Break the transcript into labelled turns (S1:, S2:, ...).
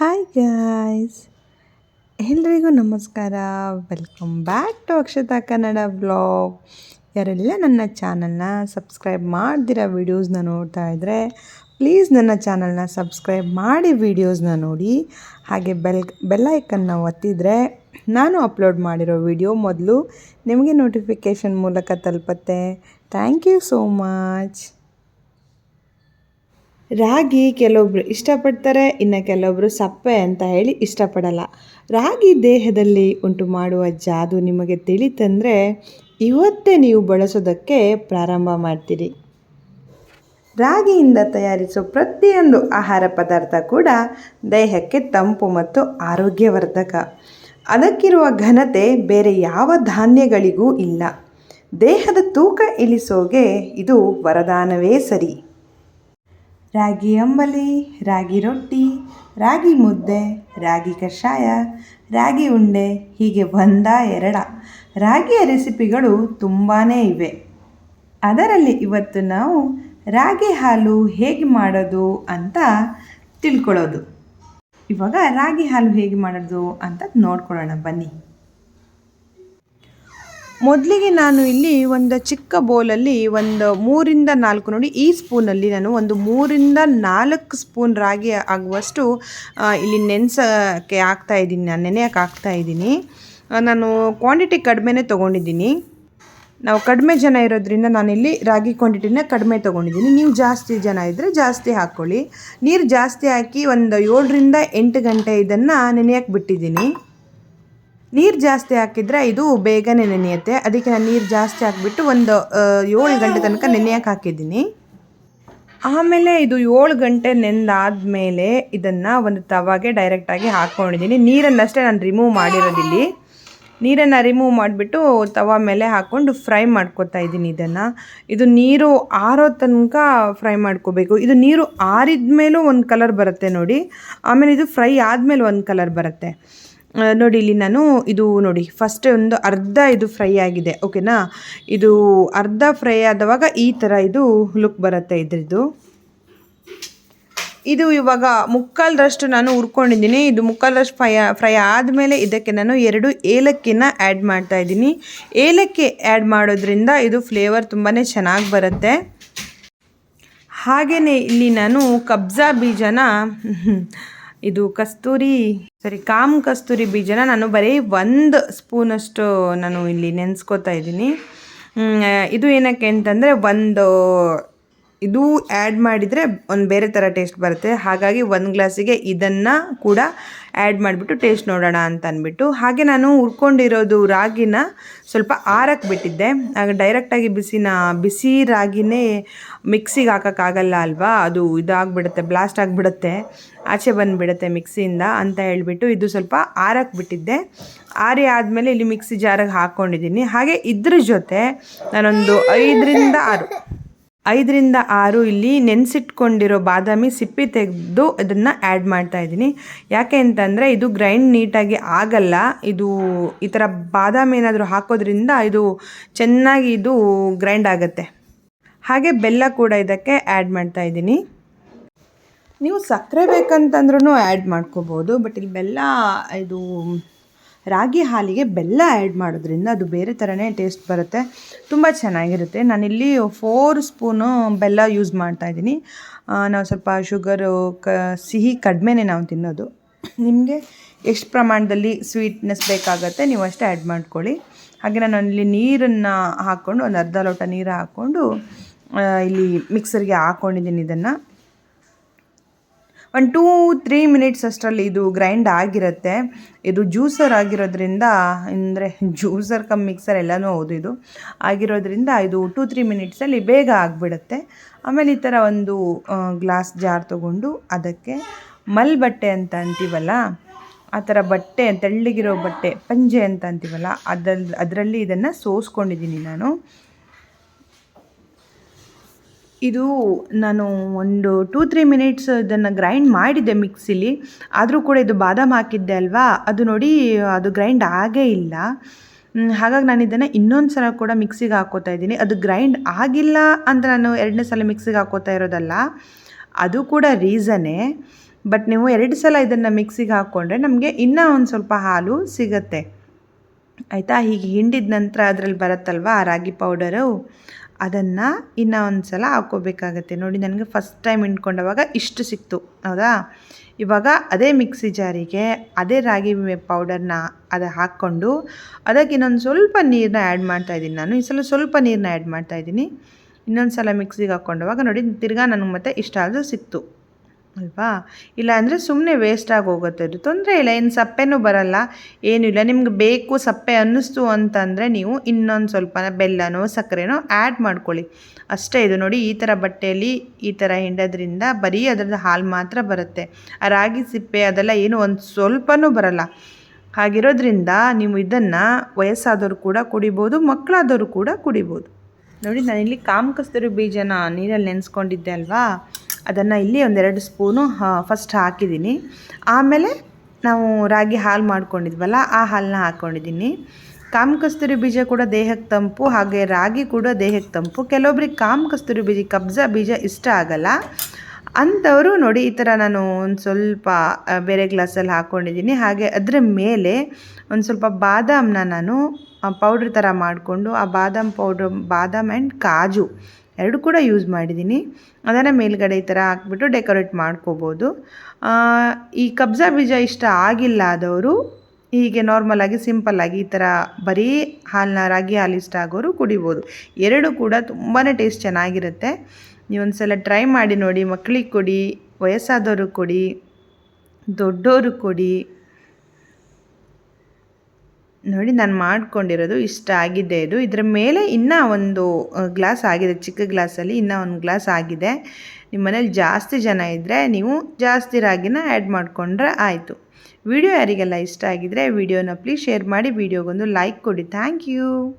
S1: Hi guys ಎಲ್ರಿಗೂ ನಮಸ್ಕಾರ. Welcome back to Akshata Kannada blog ಯಾರೆಲ್ಲ ನನ್ನ ಚಾನಲ್ನ ಸಬ್ಸ್ಕ್ರೈಬ್ ಮಾಡ್ದಿರೋ ವೀಡಿಯೋಸ್ನ ನೋಡ್ತಾ ಇದ್ದರೆ ಪ್ಲೀಸ್ ನನ್ನ ಚಾನಲ್ನ ಸಬ್ಸ್ಕ್ರೈಬ್ ಮಾಡಿ ವೀಡಿಯೋಸ್ನ ನೋಡಿ. ಹಾಗೆ ಬೆಲ್ ಬೆಲ್ಲೈಕನ್ನ ಒತ್ತಿದರೆ ನಾನು ಅಪ್ಲೋಡ್ ಮಾಡಿರೋ ವಿಡಿಯೋ ಮೊದಲು ನಿಮಗೆ ನೋಟಿಫಿಕೇಷನ್ ಮೂಲಕ ತಲುಪತ್ತೆ. ಥ್ಯಾಂಕ್ ಯು ಸೋ ಮಚ್ ರಾಗಿ ಕೆಲವೊಬ್ರು ಇಷ್ಟಪಡ್ತಾರೆ, ಇನ್ನು ಕೆಲವೊಬ್ಬರು ಸಪ್ಪೆ ಅಂತ ಹೇಳಿ ಇಷ್ಟಪಡಲ್ಲ. ರಾಗಿ ದೇಹದಲ್ಲಿ ಉಂಟು ಮಾಡುವ ಜಾದು ನಿಮಗೆ ತಿಳಿತಂದರೆ, ಇವತ್ತೇ ನೀವು ಬಳಸೋದಕ್ಕೆ ಪ್ರಾರಂಭ ಮಾಡ್ತೀರಿ. ರಾಗಿಯಿಂದ ತಯಾರಿಸೋ ಪ್ರತಿಯೊಂದು ಆಹಾರ ಪದಾರ್ಥ ಕೂಡ ದೇಹಕ್ಕೆ ತಂಪು ಮತ್ತು ಆರೋಗ್ಯವರ್ಧಕ. ಅದಕ್ಕಿರುವ ಘನತೆ ಬೇರೆ ಯಾವ ಧಾನ್ಯಗಳಿಗೂ ಇಲ್ಲ. ದೇಹದ ತೂಕ ಇಳಿಸೋಗೆ ಇದು ವರದಾನವೇ ಸರಿ. ರಾಗಿ ಅಂಬಲಿ, ರಾಗಿ ರೊಟ್ಟಿ, ರಾಗಿ ಮುದ್ದೆ, ರಾಗಿ ಕಷಾಯ, ರಾಗಿ ಉಂಡೆ, ಹೀಗೆ ಬಂದ ಎರಡ. ರಾಗಿಯ ರೆಸಿಪಿಗಳು ತುಂಬಾ ಇವೆ. ಅದರಲ್ಲಿ ಇವತ್ತು ನಾವು ರಾಗಿ ಹಾಲು ಹೇಗೆ ಮಾಡೋದು ಅಂತ ತಿಳ್ಕೊಳ್ಳೋದು. ಇವಾಗ ರಾಗಿ ಹಾಲು ಹೇಗೆ ಮಾಡೋದು ಅಂತ ನೋಡ್ಕೊಳ್ಳೋಣ ಬನ್ನಿ. ಮೊದಲಿಗೆ ನಾನು ಇಲ್ಲಿ ಒಂದು ಚಿಕ್ಕ ಬೌಲಲ್ಲಿ ಒಂದು ಮೂರಿಂದ ನಾಲ್ಕು ನೋಡಿ, ಈ ಸ್ಪೂನಲ್ಲಿ ನಾನು ಒಂದು ಮೂರಿಂದ ನಾಲ್ಕು ಸ್ಪೂನ್ ರಾಗಿ ಆಗುವಷ್ಟು ಇಲ್ಲಿ ನೆನೆಸೋಕ್ಕೆ ಹಾಕ್ತಾ ಇದ್ದೀನಿ, ನಾನು ನೆನೆಯೋಕೆ ಹಾಕ್ತಾ ಇದ್ದೀನಿ. ನಾನು ಕ್ವಾಂಟಿಟಿ ಕಡಿಮೆನೇ ತೊಗೊಂಡಿದ್ದೀನಿ. ನಾವು ಕಡಿಮೆ ಜನ ಇರೋದ್ರಿಂದ ನಾನಿಲ್ಲಿ ರಾಗಿ ಕ್ವಾಂಟಿಟಿನ ಕಡಿಮೆ ತೊಗೊಂಡಿದ್ದೀನಿ. ನೀವು ಜಾಸ್ತಿ ಜನ ಇದ್ದರೆ ಜಾಸ್ತಿ ಹಾಕ್ಕೊಳ್ಳಿ. ನೀರು ಜಾಸ್ತಿ ಹಾಕಿ ಒಂದು ಏಳರಿಂದ ಎಂಟು ಗಂಟೆ ಇದನ್ನು ನೆನೆಯೋಕ್ಕೆ ಬಿಟ್ಟಿದ್ದೀನಿ. ನೀರು ಜಾಸ್ತಿ ಹಾಕಿದರೆ ಇದು ಬೇಗನೆ ನೆನೆಯುತ್ತೆ. ಅದಕ್ಕೆ ನಾನು ನೀರು ಜಾಸ್ತಿ ಹಾಕಿಬಿಟ್ಟು ಒಂದು ಏಳು ಗಂಟೆ ತನಕ ನೆನೆಯಕ್ಕೆ ಹಾಕಿದ್ದೀನಿ. ಆಮೇಲೆ ಇದು ಏಳು ಗಂಟೆ ನೆಂದಾದಮೇಲೆ ಇದನ್ನು ಒಂದು ತವಾಗೆ ಡೈರೆಕ್ಟಾಗಿ ಹಾಕ್ಕೊಂಡಿದ್ದೀನಿ ನೀರನ್ನಷ್ಟೇ ನಾನು ರಿಮೂವ್ ಮಾಡಿರೋದಿಲ್ಲಿ. ನೀರನ್ನು ರಿಮೂವ್ ಮಾಡಿಬಿಟ್ಟು ತವ ಮೇಲೆ ಹಾಕ್ಕೊಂಡು ಫ್ರೈ ಮಾಡ್ಕೊತಾ ಇದ್ದೀನಿ ಇದನ್ನು. ಇದು ನೀರು ಆರೋ ತನಕ ಫ್ರೈ ಮಾಡ್ಕೋಬೇಕು. ಇದು ನೀರು ಆರಿದ ಮೇಲೂ ಒಂದು ಕಲರ್ ಬರುತ್ತೆ ನೋಡಿ. ಆಮೇಲೆ ಇದು ಫ್ರೈ ಆದಮೇಲೆ ಒಂದು ಕಲರ್ ಬರುತ್ತೆ. ನೋಡಿ, ಇಲ್ಲಿ ನಾನು ಇದು ನೋಡಿ ಫಸ್ಟ್ ಒಂದು ಅರ್ಧ ಇದು ಫ್ರೈ ಆಗಿದೆ ಓಕೆನಾ ಇದು ಅರ್ಧ ಫ್ರೈ ಆದವಾಗ ಈ ಥರ ಇದು ಲುಕ್ ಬರುತ್ತೆ ಇದ್ರದ್ದು. ಇದು ಇವಾಗ ಮುಕ್ಕಾಲ್ರಷ್ಟು ನಾನು ಹುರ್ಕೊಂಡಿದ್ದೀನಿ, ಇದು ಮುಕ್ಕಾಲರಷ್ಟು ಫ್ರೈ ಫ್ರೈ ಆದಮೇಲೆ ಇದಕ್ಕೆ ನಾನು ಎರಡು ಏಲಕ್ಕಿನ ಆ್ಯಡ್ ಮಾಡ್ತಾ ಇದ್ದೀನಿ. ಏಲಕ್ಕಿ ಆ್ಯಡ್ ಮಾಡೋದ್ರಿಂದ ಇದು ಫ್ಲೇವರ್ ತುಂಬಾ ಚೆನ್ನಾಗಿ ಬರುತ್ತೆ. ಹಾಗೆಯೇ ಇಲ್ಲಿ ನಾನು ಕಬ್ಜಾ ಬೀಜನ ಇದು ಕಸ್ತೂರಿ, ಸರಿ, ಕಾಮ್ ಕಸ್ತೂರಿ ಬೀಜನ ನಾನು ಬರೀ ಒಂದು ಸ್ಪೂನಷ್ಟು ನಾನು ಇಲ್ಲಿ ನೆನೆಸ್ಕೋತಾ ಇದ್ದೀನಿ. ಇದು ಏನಕ್ಕೆ ಅಂತಂದರೆ ಒಂದು ಇದು ಆ್ಯಡ್ ಮಾಡಿದರೆ ಒಂದು ಬೇರೆ ಥರ ಟೇಸ್ಟ್ ಬರುತ್ತೆ. ಹಾಗಾಗಿ ಒಂದು ಗ್ಲಾಸಿಗೆ ಇದನ್ನು ಕೂಡ ಆ್ಯಡ್ ಮಾಡಿಬಿಟ್ಟು ಟೇಸ್ಟ್ ನೋಡೋಣ ಅಂತ ಅಂದ್ಬಿಟ್ಟು. ಹಾಗೆ ನಾನು ಹುರ್ಕೊಂಡಿರೋದು ರಾಗಿನ ಸ್ವಲ್ಪ ಆರಕ್ಕೆ ಬಿಟ್ಟಿದ್ದೆ. ಆಗ ಡೈರೆಕ್ಟಾಗಿ ಬಿಸಿನ, ಬಿಸಿ ರಾಗಿನೇ ಮಿಕ್ಸಿಗೆ ಹಾಕೋಕ್ಕಾಗಲ್ಲ ಅಲ್ವಾ? ಅದು ಇದಾಗ್ಬಿಡುತ್ತೆ ಬ್ಲಾಸ್ಟ್ ಆಗಿಬಿಡುತ್ತೆ. ಆಚೆ ಬಂದುಬಿಡುತ್ತೆ ಮಿಕ್ಸಿಯಿಂದ ಅಂತ ಹೇಳಿಬಿಟ್ಟು ಇದು ಸ್ವಲ್ಪ ಆರಕ್ಕೆ ಬಿಟ್ಟಿದ್ದೆ. ಆರಿ ಆದಮೇಲೆ ಇಲ್ಲಿ ಮಿಕ್ಸಿ ಜಾರಿಗೆ ಹಾಕ್ಕೊಂಡಿದ್ದೀನಿ ಹಾಗೆ ಇದ್ರ ಜೊತೆ ನಾನೊಂದು ಐದರಿಂದ ಆರು ಐದರಿಂದ ಆರು ಇಲ್ಲಿ ನೆನೆಸಿಟ್ಕೊಂಡಿರೋ ಬಾದಾಮಿ ಸಿಪ್ಪಿ ತೆಗೆದು ಅದನ್ನು ಆ್ಯಡ್ ಮಾಡ್ತಾ ಇದ್ದೀನಿ. ಯಾಕೆ ಅಂತಂದರೆ ಇದು ಗ್ರೈಂಡ್ ನೀಟಾಗಿ ಆಗಲ್ಲ. ಇದು ಈ ಥರ ಬಾದಾಮಿ ಏನಾದರೂ ಹಾಕೋದ್ರಿಂದ ಇದು ಚೆನ್ನಾಗಿ ಇದು ಗ್ರೈಂಡ್ ಆಗುತ್ತೆ. ಹಾಗೆ ಬೆಲ್ಲ ಕೂಡ ಇದಕ್ಕೆ ಆ್ಯಡ್ ಮಾಡ್ತಾ ಇದ್ದೀನಿ. ನೀವು ಸಕ್ಕರೆ ಬೇಕಂತಂದ್ರೂ ಆ್ಯಡ್ ಮಾಡ್ಕೋಬೋದು ಬಟ್ ಇಲ್ಲಿ ಬೆಲ್ಲ ಇದು ರಾಗಿ ಹಾಲಿಗೆ ಬೆಲ್ಲ ಆ್ಯಡ್ ಮಾಡೋದ್ರಿಂದ ಅದು ಬೇರೆ ಥರನೇ ಟೇಸ್ಟ್ ಬರುತ್ತೆ. ತುಂಬ ಚೆನ್ನಾಗಿರುತ್ತೆ. ನಾನಿಲ್ಲಿ ಫೋರ್ ಸ್ಪೂನು ಬೆಲ್ಲ ಯೂಸ್ ಮಾಡ್ತಾಯಿದ್ದೀನಿ ನಾವು ಸ್ವಲ್ಪ ಶುಗರು ಕ, ಸಿಹಿ ಕಡಿಮೆನೇ ನಾವು ತಿನ್ನೋದು. ನಿಮಗೆ ಎಷ್ಟು ಪ್ರಮಾಣದಲ್ಲಿ ಸ್ವೀಟ್ನೆಸ್ ಬೇಕಾಗತ್ತೆ ನೀವು ಅಷ್ಟೇ ಆ್ಯಡ್ ಮಾಡ್ಕೊಳ್ಳಿ. ಹಾಗೆ ನಾನು ಇಲ್ಲಿ ನೀರನ್ನು ಹಾಕ್ಕೊಂಡು ಒಂದು ಅರ್ಧ ಲೋಟ ನೀರು ಹಾಕ್ಕೊಂಡು ಇಲ್ಲಿ ಮಿಕ್ಸರ್ಗೆ ಹಾಕ್ಕೊಂಡಿದ್ದೀನಿ ಇದನ್ನು. ಒಂದು ಟೂ ತ್ರೀ ಮಿನಿಟ್ಸ್ ಅಷ್ಟರಲ್ಲಿ ಇದು ಗ್ರೈಂಡ್ ಆಗಿರುತ್ತೆ. ಇದು ಜ್ಯೂಸರ್ ಆಗಿರೋದ್ರಿಂದ, ಅಂದರೆ ಜ್ಯೂಸರ್ ಕಮ್ ಮಿಕ್ಸರ್ ಎಲ್ಲನೂ ಹೌದು ಇದು. ಆಗಿರೋದ್ರಿಂದ ಇದು ಟೂ ತ್ರೀ ಮಿನಿಟ್ಸಲ್ಲಿ ಬೇಗ ಆಗಿಬಿಡುತ್ತೆ. ಆಮೇಲೆ ಈ ಥರ ಒಂದು ಗ್ಲಾಸ್ ಜಾರ್ ತೊಗೊಂಡು ಅದಕ್ಕೆ ಮಲ್ ಬಟ್ಟೆ ಅಂತ ಅಂತೀವಲ್ಲ, ಆ ಥರ ಬಟ್ಟೆ, ತೆಳ್ಳಗಿರೋ ಬಟ್ಟೆ, ಪಂಜೆ ಅಂತ ಅಂತೀವಲ್ಲ ಅದ್ರಲ್ಲಿ ಅದರಲ್ಲಿ ಇದನ್ನು ಸೋಸ್ಕೊಂಡಿದ್ದೀನಿ ನಾನು. ಇದು ನಾನು ಒಂದು ಟೂ ತ್ರೀ ಮಿನಿಟ್ಸ್ ಇದನ್ನು ಗ್ರೈಂಡ್ ಮಾಡಿದ್ದೆ ಮಿಕ್ಸಿಲಿ ಆದರೂ ಕೂಡ ಇದು ಬಾದಾಮ್ ಹಾಕಿದ್ದೆ ಅಲ್ವಾ? ಅದು ನೋಡಿ, ಅದು ಗ್ರೈಂಡ್ ಆಗೇ ಇಲ್ಲ. ಹಾಗಾಗಿ ನಾನು ಇದನ್ನು ಇನ್ನೊಂದು ಸಲ ಕೂಡ ಮಿಕ್ಸಿಗೆ ಹಾಕೋತಾ ಇದ್ದೀನಿ. ಅದು ಗ್ರೈಂಡ್ ಆಗಿಲ್ಲ ಅಂತ ನಾನು ಎರಡನೇ ಸಲ ಮಿಕ್ಸಿಗೆ ಹಾಕೋತಾ ಇರೋದಲ್ಲ, ಅದು ಕೂಡ ರೀಸನೇ ಬಟ್ ನೀವು ಎರಡು ಸಲ ಇದನ್ನು ಮಿಕ್ಸಿಗೆ ಹಾಕ್ಕೊಂಡ್ರೆ ನಮಗೆ ಇನ್ನೂ ಒಂದು ಸ್ವಲ್ಪ ಹಾಲು ಸಿಗತ್ತೆ. ಆಯಿತಾ? ಹೀಗೆ ಹಿಂಡಿದ ನಂತರ ಅದರಲ್ಲಿ ಬರುತ್ತಲ್ವ? ರಾಗಿ ಪೌಡರು ಅದನ್ನು ಇನ್ನೂ ಒಂದು ಸಲ ಹಾಕ್ಕೋಬೇಕಾಗತ್ತೆ. ನೋಡಿ, ನನಗೆ ಫಸ್ಟ್ ಟೈಮ್ ಇಟ್ಕೊಂಡವಾಗ ಇಷ್ಟು ಸಿಕ್ತು. ಹೌದಾ? ಇವಾಗ ಅದೇ ಮಿಕ್ಸಿ ಜಾರಿಗೆ ಅದೇ ರಾಗಿ ಪೌಡರ್ನ ಅದು ಹಾಕ್ಕೊಂಡು ಅದಕ್ಕೆ ಇನ್ನೊಂದು ಸ್ವಲ್ಪ ನೀರನ್ನ ಆ್ಯಡ್ ಮಾಡ್ತಾಯಿದ್ದೀನಿ ನಾನು. ಈ ಸಲ ಸ್ವಲ್ಪ ನೀರನ್ನ ಆ್ಯಡ್ ಮಾಡ್ತಾಯಿದ್ದೀನಿ ಇನ್ನೊಂದು ಸಲ ಮಿಕ್ಸಿಗೆ ಹಾಕ್ಕೊಂಡವಾಗ ನೋಡಿ, ತಿರ್ಗಾ ನನಗೆ ಮತ್ತೆ ಇಷ್ಟ ಆದರೂ ಸಿಕ್ತು. ಅಲ್ವಾ? ಇಲ್ಲ ಅಂದರೆ ಸುಮ್ಮನೆ ವೇಸ್ಟಾಗಿ ಹೋಗುತ್ತೆ. ಅದು ತೊಂದರೆ ಇಲ್ಲ. ಏನು ಸಪ್ಪೆನೂ ಬರಲ್ಲ. ಏನೂ ಇಲ್ಲ. ನಿಮ್ಗೆ ಬೇಕು ಸಪ್ಪೆ ಅನ್ನಿಸ್ತು ಅಂತಂದರೆ ನೀವು ಇನ್ನೊಂದು ಸ್ವಲ್ಪ ಬೆಲ್ಲನೋ, ಸಕ್ಕರೆನೋ ಆ್ಯಡ್ ಮಾಡ್ಕೊಳ್ಳಿ. ಅಷ್ಟೇ ಇದು ನೋಡಿ, ಈ ಥರ ಬಟ್ಟೆಯಲ್ಲಿ, ಈ ಥರ ಹಿಂಡೋದ್ರಿಂದ ಬರೀ ಅದರದ್ದು ಹಾಲು ಮಾತ್ರ ಬರುತ್ತೆ. ಆ ರಾಗಿ ಸಿಪ್ಪೆ ಅದೆಲ್ಲ ಏನು ಒಂದು ಸ್ವಲ್ಪನೂ ಬರಲ್ಲ. ಹಾಗಿರೋದ್ರಿಂದ ನೀವು ಇದನ್ನು ವಯಸ್ಸಾದವರು ಕೂಡ ಕುಡಿಬೋದು ಮಕ್ಕಳಾದವರು ಕೂಡ ಕುಡಿಬೋದು. ನೋಡಿ, ನಾನಿಲ್ಲಿ ಕಾಮ ಕಸ್ತೂರಿ ಬೀಜನ ನೀರಲ್ಲಿ ನೆನೆಸ್ಕೊಂಡಿದ್ದೆ ಅಲ್ವಾ? ಅದನ್ನು ಇಲ್ಲಿ ಒಂದೆರಡು ಸ್ಪೂನು ಫಸ್ಟ್ ಹಾಕಿದ್ದೀನಿ. ಆಮೇಲೆ ನಾವು ರಾಗಿ ಹಾಲು ಮಾಡ್ಕೊಂಡಿದ್ವಲ್ಲ, ಆ ಹಾಲನ್ನ ಹಾಕ್ಕೊಂಡಿದ್ದೀನಿ ಕಾಮ ಕಸ್ತೂರಿ ಬೀಜ ಕೂಡ ದೇಹಕ್ಕೆ ತಂಪು, ಹಾಗೆ ರಾಗಿ ಕೂಡ ದೇಹಕ್ಕೆ ತಂಪು. ಕೆಲವೊಬ್ರಿಗೆ ಕಾಮ ಕಸ್ತೂರಿ ಬೀಜ, ಕಬ್ಜ ಬೀಜ ಇಷ್ಟ ಆಗಲ್ಲ. ಅಂಥವರು ನೋಡಿ ಈ ಥರ ನಾನು ಒಂದು ಸ್ವಲ್ಪ ಬೇರೆ ಗ್ಲಾಸಲ್ಲಿ ಹಾಕ್ಕೊಂಡಿದ್ದೀನಿ ಹಾಗೆ ಅದರ ಮೇಲೆ ಒಂದು ಸ್ವಲ್ಪ ಬಾದಾಮನ್ನ ನಾನು ಪೌಡ್ರ್ ಥರ ಮಾಡಿಕೊಂಡು, ಆ ಬಾದಾಮ್ ಪೌಡ್ರ್, ಬಾದಾಮ್ ಆ್ಯಂಡ್ ಕಾಜು ಎರಡು ಕೂಡ ಯೂಸ್ ಮಾಡಿದ್ದೀನಿ ಅದನ್ನು ಮೇಲ್ಗಡೆ ಈ ಥರ ಹಾಕ್ಬಿಟ್ಟು ಡೆಕೋರೇಟ್ ಮಾಡ್ಕೋಬೋದು. ಈ ಕಬ್ಜ ಬೀಜ ಇಷ್ಟ ಆಗಿಲ್ಲ ಆದವರು ಹೀಗೆ ನಾರ್ಮಲಾಗಿ ಸಿಂಪಲ್ಲಾಗಿ ಈ ಥರ ಬರೀ ಹಾಲನ್ನ ರಾಗಿ ಹಾಲು ಇಷ್ಟ ಆಗೋರು ಕುಡಿಬೋದು. ಎರಡು ಕೂಡ ತುಂಬಾ ಟೇಸ್ಟ್ ಚೆನ್ನಾಗಿರುತ್ತೆ. ನೀವೊಂದು ಸಲ ಟ್ರೈ ಮಾಡಿ ನೋಡಿ ಮಕ್ಕಳಿಗೆ ಕೊಡಿ ವಯಸ್ಸಾದವರು ಕೊಡಿ ದೊಡ್ಡವರು ಕೊಡಿ. ನೋಡಿ, ನಾನು ಮಾಡ್ಕೊಂಡಿರೋದು ಇಷ್ಟ ಆಗಿದೆ ಇದು. ಇದರ ಮೇಲೆ ಇನ್ನೂ ಒಂದು ಗ್ಲಾಸ್ ಆಗಿದೆ. ಚಿಕ್ಕ ಗ್ಲಾಸಲ್ಲಿ ಇನ್ನೂ ಒಂದು ಗ್ಲಾಸ್ ಆಗಿದೆ. ನಿಮ್ಮ ಮನೇಲಿ ಜಾಸ್ತಿ ಜನ ಇದ್ದರೆ ನೀವು ಜಾಸ್ತಿ ರಾಗಿನ ಆ್ಯಡ್ ಮಾಡಿಕೊಂಡ್ರೆ ಆಯಿತು. ವಿಡಿಯೋ ಯಾರಿಗೆಲ್ಲ ಇಷ್ಟ ಆಗಿದ್ರೆ ವಿಡಿಯೋನ ಪ್ಲೀಸ್ ಶೇರ್ ಮಾಡಿ, ವಿಡಿಯೋಗೊಂದು ಲೈಕ್ ಕೊಡಿ. Thank you.